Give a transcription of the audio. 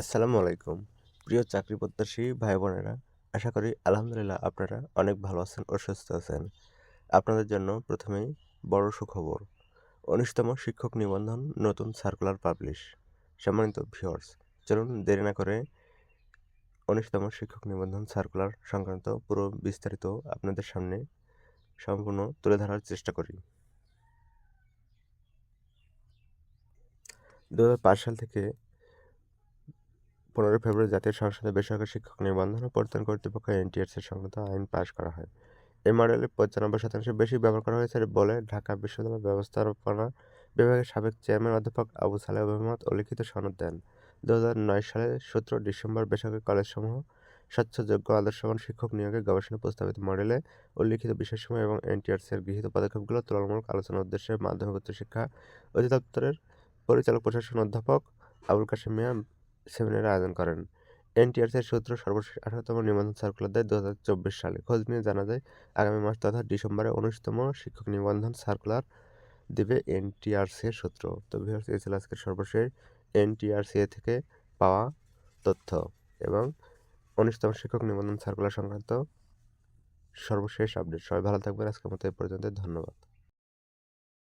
আসসালামু আলাইকুম। প্রিয় চাকরি প্রত্যাশী ভাই বোনেরা আশা করি আলহামদুলিল্লাহ আপনারা অনেক ভালো আছেন ও সুস্থ আছেন। আপনাদের জন্য প্রথমেই বড় সুখবর, উনিশতম শিক্ষক নিবন্ধন নতুন সার্কুলার পাবলিশ। সম্মানিত ভিওর্স চলুন দেরি না করে উনিশতম শিক্ষক নিবন্ধন সার্কুলার সংক্রান্ত পুরো বিস্তারিত আপনাদের সামনে সম্পূর্ণ তুলে ধরার চেষ্টা করি। দু হাজার পাঁচ সাল থেকে পনেরোই ফেব্রুয়ারি জাতীয় সংসদে বেসরকারি শিক্ষক নিবন্ধন ও প্রত্যয়ন কর্তৃপক্ষ এনটিআরসি সংক্রান্ত আইন পাশ করা হয়। এই মডেলে পঁচানব্বই শতাংশ বেশি ব্যবহার করা হয়েছে বলে ঢাকা বিশ্ববিদ্যালয় ব্যবস্থাপনা বিভাগের সাবেক চেয়ারম্যান অধ্যাপক আবু সালেহ মোহাম্মদ ও লিখিত সনদ দেন। দু হাজার নয় সালে সতেরো ডিসেম্বর বেসরকারি কলেজসমূহ স্বচ্ছযোগ্য আদর্শবান শিক্ষক নিয়োগে গবেষণা প্রস্তাবিত মডেলে উল্লিখিত বিষয়সমূহ এবং এনটিআরসির গৃহীত পদক্ষেপগুলো তুলনামূলক আলোচনার উদ্দেশ্যে মাধ্যমিক উচ্চশিক্ষা অধিদপ্তরের পরিচালক প্রশাসন অধ্যাপক আবুল কাশিম মিয়া সেমিনারের আয়োজন করেন। এনটিআরসির সূত্র সর্বশেষ আঠারোতম নিবন্ধন সার্কুলার দেয় দু হাজার চব্বিশ সালে। খোঁজ নিয়ে জানা যায়, আগামী মাস তথা ডিসেম্বরে উনিশতম শিক্ষক নিবন্ধন সার্কুলার দেবে এনটিআরসি এর সূত্র। তো ভিউয়ার্স এই ছিল আজকের সর্বশেষ এনটিআরসি থেকে পাওয়া তথ্য এবং উনিশতম শিক্ষক নিবন্ধন সার্কুলার সংক্রান্ত সর্বশেষ আপডেট সবাই ভালো থাকবেন। আজকের মতো এই পর্যন্ত ধন্যবাদ।